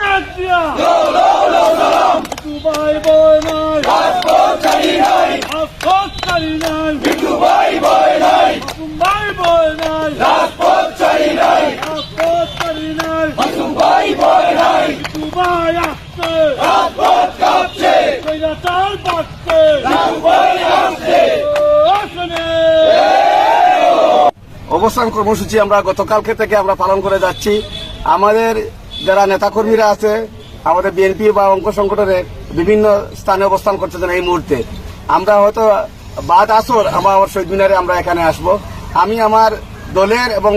নাচিয়া Dubai বয় নাই রাজপথ চালি নাই দুবাই বয় নাই রাজপথ চালি নাই দুবাই আসছে স্বৈরাচার পাচ্ছে আসনে অবস্থান কর্মসূচি আমরা গতকালকে থেকে আমরা পালন করে যাচ্ছি। আমাদের যারা নেতাকর্মীরা আছে, আমাদের বিএনপি বা অঙ্ক সংগঠনে বিভিন্ন স্থানে অবস্থান করতেছেন এই মুহূর্তে। আমরা হয়তো বাদ আসর আমার শহীদ মিনারে আমরা এখানে আসব। আমি আমার দলের এবং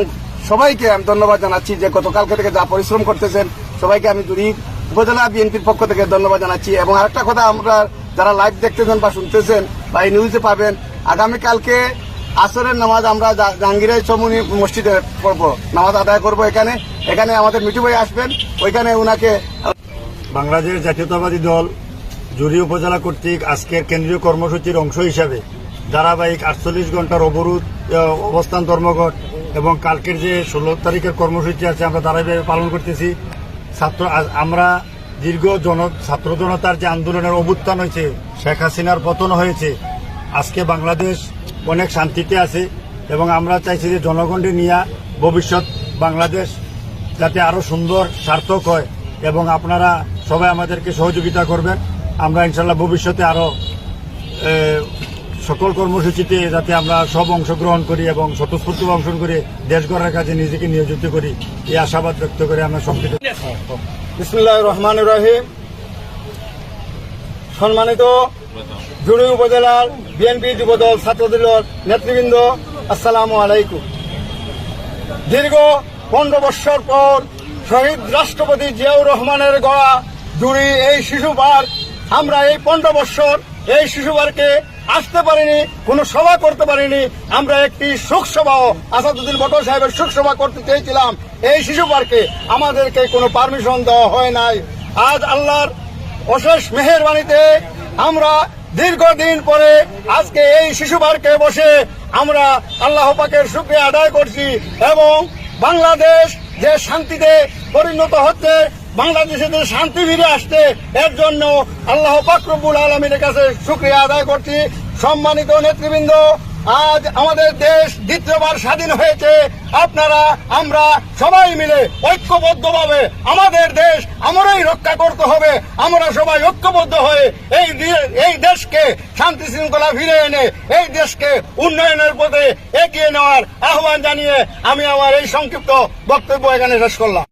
সবাইকে আমি ধন্যবাদ জানাচ্ছি যে গতকালকে থেকে যা পরিশ্রম করতেছেন, সবাইকে আমি দুই উপজেলা বিএনপির পক্ষ থেকে ধন্যবাদ জানাচ্ছি। এবং আরেকটা কথা আমরা যারা লাইভ দেখতেছেন বা শুনতেছেন বা এই নিউজে পাবেন, আগামীকালকে আসরের নামাজ আমরা জাহাঙ্গীরের চমুনি মসজিদে পড়ব নামাজ আদায় করব এখানে। এখানে আমাদের মিঠু ভাই আসবেন। ওইখানে উনাকে বাংলাদেশ জাতীয়তাবাদী দল জুড়ি উপজেলা কর্তৃক আজকের কেন্দ্রীয় কর্মসূচির অংশ হিসাবে ধারাবাহিক আটচল্লিশ ঘণ্টার অবরোধ অবস্থান ধর্মঘট এবং কালকের যে ষোলো তারিখের কর্মসূচি আছে আমরা ধারাবাহিক পালন করতেছি। ছাত্র আমরা দীর্ঘ জন, ছাত্র জনতার যে আন্দোলনের অভ্যুত্থান হয়েছে, শেখ হাসিনার পতন হয়েছে, আজকে বাংলাদেশ অনেক শান্তিতে আছে এবং আমরা চাইছি যে জনগণকে নিয়ে ভবিষ্যৎ বাংলাদেশ যাতে আরও সুন্দর, সার্থক হয় এবং আপনারা সবাই আমাদেরকে সহযোগিতা করবেন। আমরা ইনশাল্লাহ ভবিষ্যতে আরও সকল কর্মসূচিতে যাতে আমরা সব অংশগ্রহণ করি এবং স্বতঃস্ফূর্ত অংশগ্রহণ করে দেশ গড়ার কাজে নিজেকে নিয়োজিত করি, এই আশাবাদ ব্যক্ত করে আমরা বিসমুল্লাহ রহমান রাহিম। সম্মানিত জুড়ি উপজেলার বিএনপি যুবদল ছাত্রদলের নেতৃবৃন্দ, আসসালামু আলাইকুম। দীর্ঘ পনেরো বৎসর পর শহীদ রাষ্ট্রপতি জিয়াউর রহমানের গড়া জুড়ি এই শিশু পার্ক আমরা এই পনেরো বৎসর এই শিশু পার্কে আসতে পারিনি, কোনো সভা করতে পারিনি, আমরা একটি শোক সভাও আসাদুদ্দিন ভট্ট সাহেবের শোক সভা করতে চেয়েছিলাম, এই শিশু পার্কে আমাদেরকে কোনো পারমিশন দেওয়া হয় নাই। আজ আল্লাহর অশেষ মেহেরবানিতে আমরা দীর্ঘদিন পরে আজকে এই শিশু পার্কে বসে আমরা আল্লাহ পাকের শুক্রিয়া আদায় করছি এবং বাংলাদেশ যে শান্তিতে পরিণত হচ্ছে, বাংলাদেশে যে শান্তি ফিরে আসছে, এর জন্য আল্লাহ পাকরবুল আলমীর কাছে শুক্রিয়া আদায় করছি। সম্মানিত নেতৃবৃন্দ আজ আমাদের দেশ দ্বিতীয়বার স্বাধীন হয়েছে। আপনারা, আমরা সবাই মিলে ঐক্যবদ্ধভাবে আমাদের দেশ আমরাই রক্ষা করতে হবে। আমরা সবাই ঐক্যবদ্ধ হয়ে এই এই দেশকে শান্তি শৃঙ্খলা ফিরে এনে, এই দেশকে উন্নয়নের পথে এগিয়ে নেওয়ার আহ্বান জানিয়ে আমি আমার এই সংক্ষিপ্ত বক্তব্য এখানে শেষ করলাম।